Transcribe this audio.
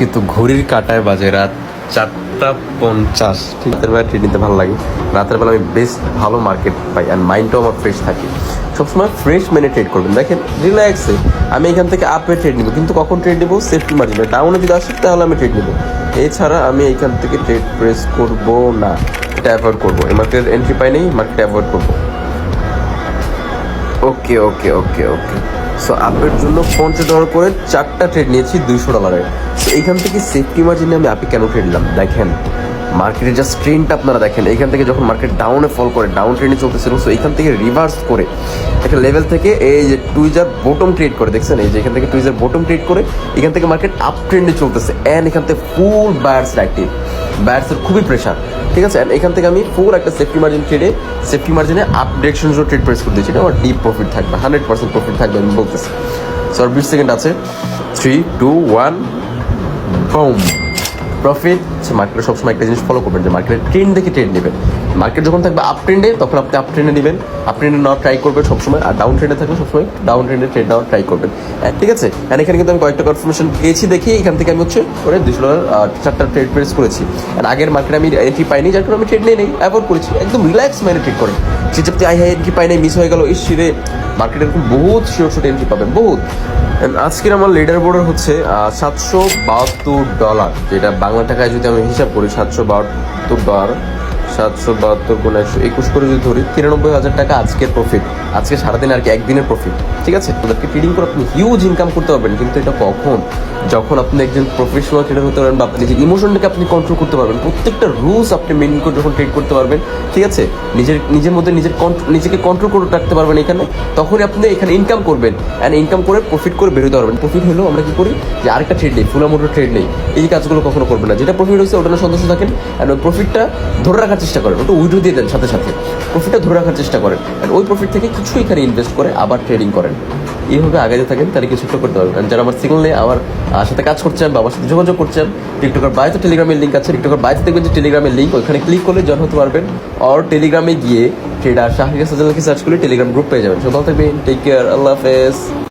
কিন্তু ঘড়ির কাটায় বাজে রাত চারটা পঞ্চাশ। ঠিক রাতের বেলা ট্রেড নিতে ভালো লাগে। রাতের বেলা আমি বেস্ট ভালো মার্কেট পাই আর মাইন্ডটাও আমার ফ্রেশ থাকে। সবসময় ফ্রেশ মেনে ট্রেড করবেন। দেখেন রিল্যাক্সে আমি এখান থেকে আপে ট্রেড নিব। কিন্তু কখন ট্রেড নেব? সেফটি মার্জিনে ডাউনে যদি আসে, তাহলে আমি ট্রেড নিব। এছাড়া আমি এখান থেকে ট্রেড প্রেস করব না। এটা অ্যাভয়েড করব। এই মার্কেটের এন্ট্রি পাই নেই মার্কেট অ্যাভয়েড করব। ওকে ওকে ওকে ওকে সো আপের জন্য পঞ্চাশ ডলার করে চারটা ট্রেড নিয়েছি দুইশো ডলারের সো এইখান থেকে সেফটি মার্জিনে আমি আপে কেন ট্রেড নিলাম? দেখেন মার্কেটের জাস্ট ট্রেনটা আপনারা দেখেন। এইখান থেকে যখন মার্কেট ডাউনে ফল করে ডাউন ট্রেনে চলতেছিল সো এইখান থেকে রিভার্স করে একটা লেভেল থেকে এই যে টুইজার বটম ট্রেড করে, দেখছেন? এই যে এখান থেকে টুইজার বটম ট্রেড করে, এখান থেকে মার্কেট আপ ট্রেন্ডে চলতেছে। অ্যান্ড এখান থেকে ফুল বায়ার্স অ্যাক্টিভ বায়ার্সের খুবই প্রেশার ঠিক আছে? অ্যান্ড এখান থেকে আমি ফুল একটা সেফটি মার্জিন ট্রেডে সেফটি মার্জিনে আপ ডিরেকশন ট্রেড প্রেস করে দিয়েছি। এটা আমার ডিপ প্রফিট থাকবে হান্ড্রেড পার্সেন্ট প্রফিট থাকবে আমি বলতেছি। সর বিশ সেকেন্ড আছে। Three two one home profit সে মার্কেটে সবসময় একটা জিনিস ফলো করবেন যে মার্কেটের ট্রেন্ড দেখে ট্রেন্ড নেবেন। মার্কেট যখন থাকবে আপ ট্রেন্ডে তখন আপনি আপ ট্রেন্ডে নেবেন। আপ ট্রেন্ডে নেওয়ার ট্রাই করবেন সবসময়, আর ডাউন ট্রেন্ডে থাকলে সবসময় ডাউন ট্রেন্ডে ট্রেড নেওয়ার ট্রাই করবেন। ঠিক আছে? আর এখানে কিন্তু আমি কয়েকটা কনফার্মেশন পেয়েছি দেখি। এখান থেকে আমি হচ্ছে করে দুশো ডলার চারটা ট্রেড প্রেস করেছি। আর আগের মার্কেটে আমি এন্ট্রি পাইনি, যার কারণে আমি ট্রেড নিয়ে নেই অ্যাভয়েড করেছি। একদম রিল্যাক্স মাইন্ডে ট্রেড করেন। সে চাপতে আই হাই এন্ট্রি পাই নাই মিস হয়ে গেল, ইস রে। মার্কেটে এরকম বহুত শিওর শট এন্ট্রি পাবেন, বহুত। আজকের আমার লিডার বোর্ডার হচ্ছে সাতশো বাহাত্তর ডলার যেটা বাংলা টাকায় যদি আমি হিসাব করি, সাতশো বাহাত্তর ডলার সাতশো বাহাত্তর কোন একশো একুশ করে যদি ধরি, তিরানব্বই হাজার টাকা আজকের প্রফিট আজকে সারাদিন আর কি একদিনের প্রফিট ঠিক আছে? ওদেরকে ট্রেডিং করে আপনি হিউজ ইনকাম করতে পারবেন, কিন্তু এটা কখন? যখন আপনি একজন প্রফেশনাল ট্রেডার হতে পারবেন বা আপনি নিজের ইমোশনটাকে আপনি কন্ট্রোল করতে পারবেন, প্রত্যেকটা রুলস আপনি মেন করে যখন ট্রেড করতে পারবেন, ঠিক আছে? নিজের নিজের মধ্যে নিজের নিজেকে কন্ট্রোল করে রাখতে পারবেন এখানে, তখনই আপনি এখানে ইনকাম করবেন। অ্যান্ড ইনকাম করে প্রফিট করে বেরোতে পারবেন। প্রফিট হলেও আমরা কি করি? যে আরেকটা ট্রেড নেই ফুলা মোটর ট্রেড নেই। এই কাজগুলো কখনো করবেন না। যেটা প্রফিট হচ্ছে ওটা সন্তুষ্ট থাকেন। অ্যান্ড ওই প্রফিটটা ধরে রাখার চেষ্টা করেন, ওটা উইডো দিয়ে দেন সাথে সাথে। প্রফিটটা ধরে রাখার চেষ্টা করেন। অ্যান্ড ওই প্রফিট থেকে কিছু এখানে ইনভেস্ট করে আবার ট্রেডিং করেন। এইভাবে আগাতে থাকেন, তাহলে কিছু একটা করতে পারবেন। যারা আমার সিগনাল আমার সাথে কাজ করছেন বা আমার সাথে যোগাযোগ করছেন টিকটকের বাইরে টেলিগ্রামের লিঙ্ক আছে। টিকটকের বাইরে দেখবেন যে টেলিগ্রামের লিঙ্ক ওখানে ক্লিক করলে জয়েন হতে পারবেন। আর টেলিগ্রামে গিয়ে ট্রেডার শাহরিয়া সাজালকে সার্চ করলে টেলিগ্রাম গ্রুপ পেয়ে যাবেন। সব ভালো থাকবেন টেক কেয়ার আল্লাহ হাফেজ।